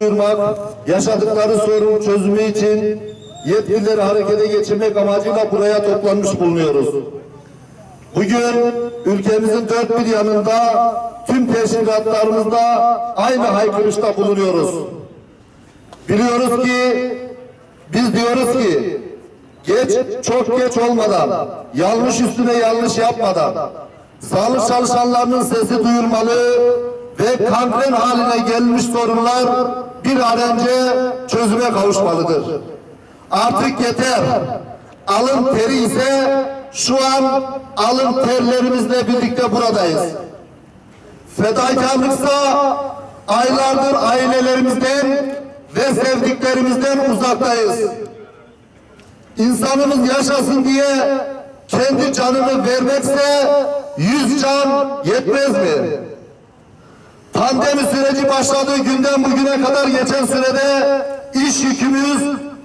duyurmak, yaşadıkları sorun çözümü için yetkilileri harekete geçirmek amacıyla buraya toplanmış bulunuyoruz. Bugün ülkemizin dört bir yanında tüm teşkilatlarımızda aynı haykırışta bulunuyoruz. Biliyoruz ki, biz diyoruz ki geç, çok geç olmadan, yanlış üstüne yanlış yapmadan, sağlık çalışanlarının sesi duyurmalı ve kangren haline gelmiş sorunlar bir an önce çözüme kavuşmalıdır. Artık yeter. Alın teri ise şu an alın terlerimizle birlikte buradayız. Fedakarlıksa aylardır ailelerimizden ve sevdiklerimizden uzaktayız. İnsanımız yaşasın diye kendi canını vermekse yüz can yetmez mi? Pandemi süreci başladığı günden bugüne kadar geçen sürede iş yükümüz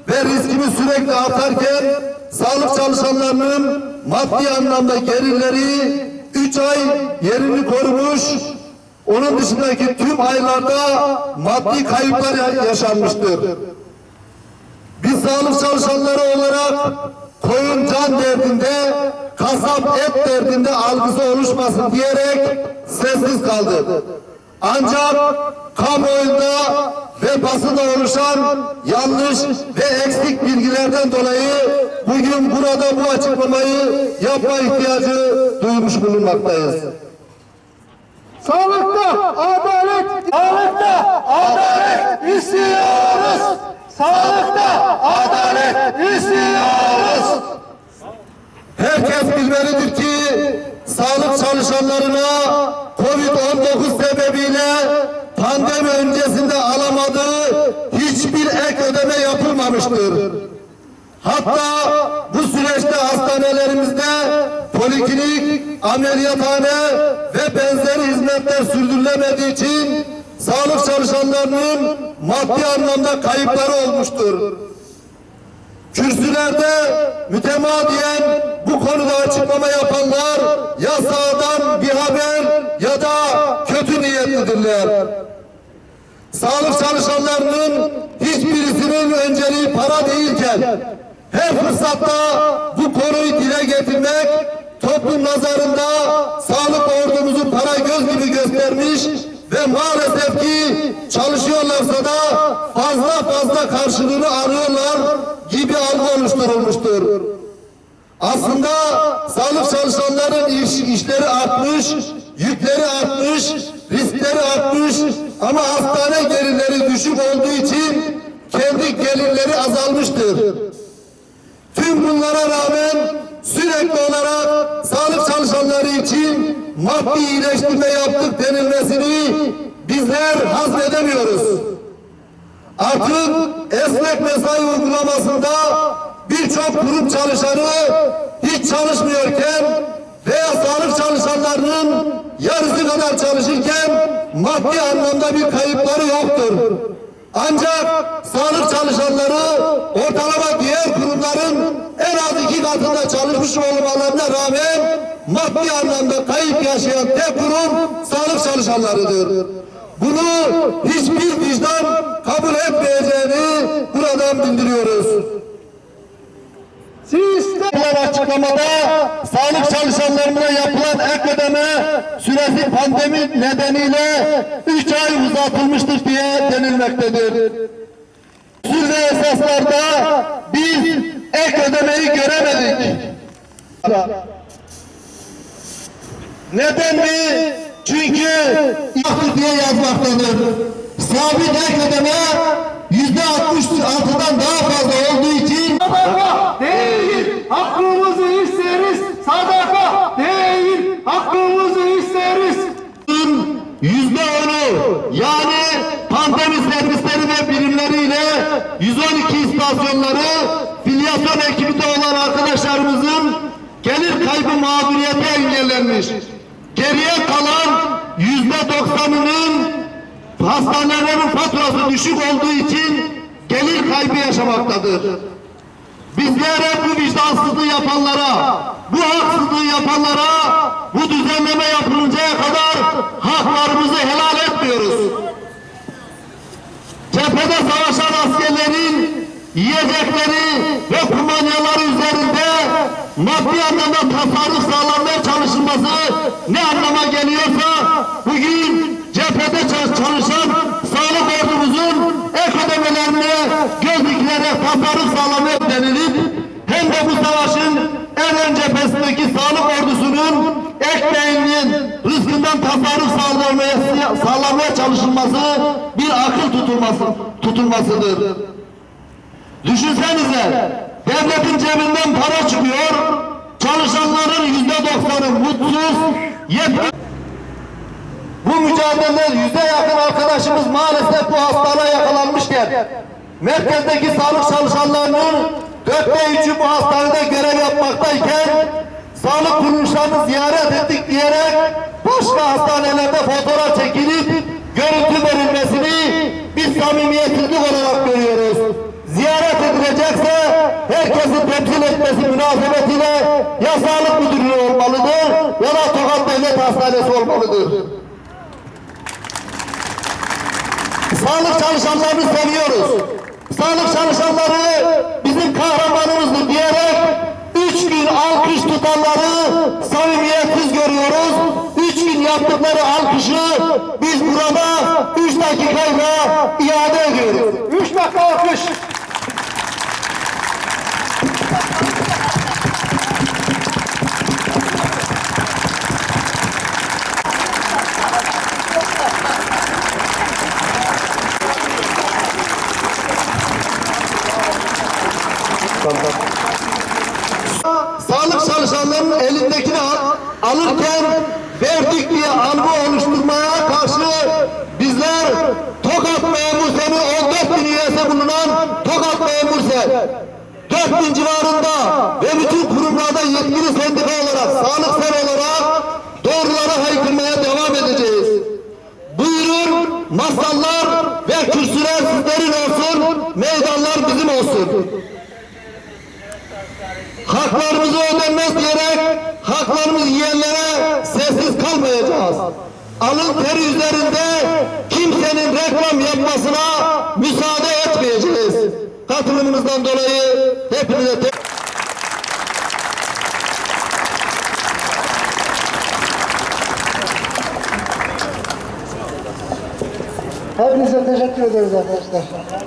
ve riskimiz sürekli artarken sağlık çalışanlarının maddi anlamda gelirleri 3 ay yerini korumuş, onun dışındaki tüm aylarda maddi kayıplar yaşanmıştır. Biz sağlık çalışanları olarak koyun can derdinde, kasap et derdinde algısı oluşmasın diyerek sessiz kaldık. Ancak kamuoyunda ve basında oluşan yanlış ve eksik bilgilerden dolayı bugün burada bu açıklamayı yapma ihtiyacı duymuş bulunmaktayız. Sağlıkta adalet, sağlıkta adalet istiyoruz. Sağlıkta adalet istiyoruz. Herkes bilmelidir ki sağlık çalışanlarına Covid-19 sebebiyle pandemi öncesinde alamadığı hiçbir ek ödeme yapılmamıştır. Hatta bu süreçte hastanelerimizde poliklinik, ameliyathane ve benzeri hizmetler sürdürülemediği için sağlık çalışanlarının maddi anlamda kayıpları olmuştur. Kürsülerde mütemadiyen bu konuda açıklama yapanlar ya sağdan bir haber ya da kötü niyetlidirler. Sağlık çalışanlarının hiçbirisinin önceliği para değilken her fırsatta bu konuyu dile getirmek toplum nazarında sağlık ordumuzu para göz gibi göstermiş ve maalesef ki çalışıyorlarsa da fazla fazla karşılığını arıyorlar gibi algı oluşturulmuştur. Aslında sağlık çalışanların iş, işleri artmış, yükleri artmış, riskleri artmış ama hastane gelirleri düşük olduğu için kendi gelirleri azalmıştır. Tüm bunlara rağmen sürekli olarak sağlık çalışanları için maddi iyileştirme yaptık denilmesini bizler hazmedemiyoruz. Artık esnek mesai uygulamasında birçok kurum çalışanı hiç çalışmıyorken veya sağlık çalışanlarının yarısı kadar çalışırken maddi anlamda bir kayıpları yoktur. Ancak sağlık çalışanları ortalama diğer kurumların en az iki katında çalışmış olmalarına rağmen maddi anlamda kayıp yaşayan tek kurum sağlık çalışanlarıdır. Bunu hiçbir vicdan kabul etmeyeceğini buradan bildiriyoruz. Sistem açıklamada sağlık çalışanlarına yapılan ek ödeme süresi pandemi nedeniyle 3 ay uzatılmıştır diye denilmektedir. Usul esaslarda biz ek ödemeyi göremedik. Neden mi? Çünkü yoktur diye yazmaktadır. Sabit ek ödeme yüzde altmış altıdan daha fazla olduğu için Sadaka değil, hakkımızı isteriz. Sadaka değil, hakkımızı isteriz. yüzde onu yani pandemi servisleri ve birimleriyle 112 istasyonları filyasyon ekibinde olan arkadaşlarımızın gelir kaybı mağduriyeti engellenmiş. Geriye kalan yüzde doksanının hastanelerin faturası düşük olduğu için gelir kaybı yaşamaktadır. Bizlere bu vicdansızlığı yapanlara, bu haksızlığı yapanlara bu düzenleme yapılıncaya kadar haklarımızı helal etmiyoruz. Cephede savaşan askerlerin yiyecekleri ve kumanyaları üzerinde maddi anlamda tasarruf sağlanmaya çalışılması ne anlama geliyorsa bugün cephede ça- çalışan sağlık ordumuzun ek ödemelerine göz dikilerek tasarruf sağlamaya denilip hem de bu savaşın en ön cephesindeki sağlık ordusunun ek beyninin rızkından tasarruf sağlamaya, sağlamaya çalışılması bir akıl tutulması, tutulmasıdır. Düşünsenize devletin cebinden para çıkıyor, çalışanların yüzde doksanı mutsuz. Bu mücadelede yüze yakın arkadaşımız maalesef bu hastalığa yakalanmışken merkezdeki sağlık çalışanlarının dörtte üçü bu hastanede görev yapmaktayken sağlık kuruluşlarını ziyaret ettik diyerek başka hastanelerde fotoğraf çekilip görüntü verilmesini biz samimiyetsizlik olarak görüyoruz. Ziyaret edilecekse herkesin temsil etmesi münasebetiyle ya sağlık müdürlüğü olmalıdır ya da Tokat Devlet Hastanesi olmalıdır. Sağlık çalışanlarını seviyoruz. Sağlık çalışanları bizim kahramanımızdır diyerek üç gün alkış tutanları samimiyetsiz görüyoruz. Üç gün yaptıkları alkışı biz burada üç dakikayla iade ediyoruz. Üç dakika alkış. Sağlık çalışanlarının elindekini al- alırken verdik diye algı oluşturmaya karşı bizler Tokat Memur Sen'i 14 bin üyesi bulunan Tokat Memur Sen 4 bin civarında ve bütün kurumlarda yetkili sendika olarak, sağlık sen olarak doğruları haykırmaya devam edeceğiz. Buyurun masallar ve kürsüler sizlerin olsun, meydanlar bizim olsun haklarımızı ödenmez diyerek haklarımızı yiyenlere. Alın teri üzerinde kimsenin reklam yapmasına müsaade etmeyeceğiz. Katılımınızdan dolayı hepinize te- Hepinize teşekkür ederiz arkadaşlar.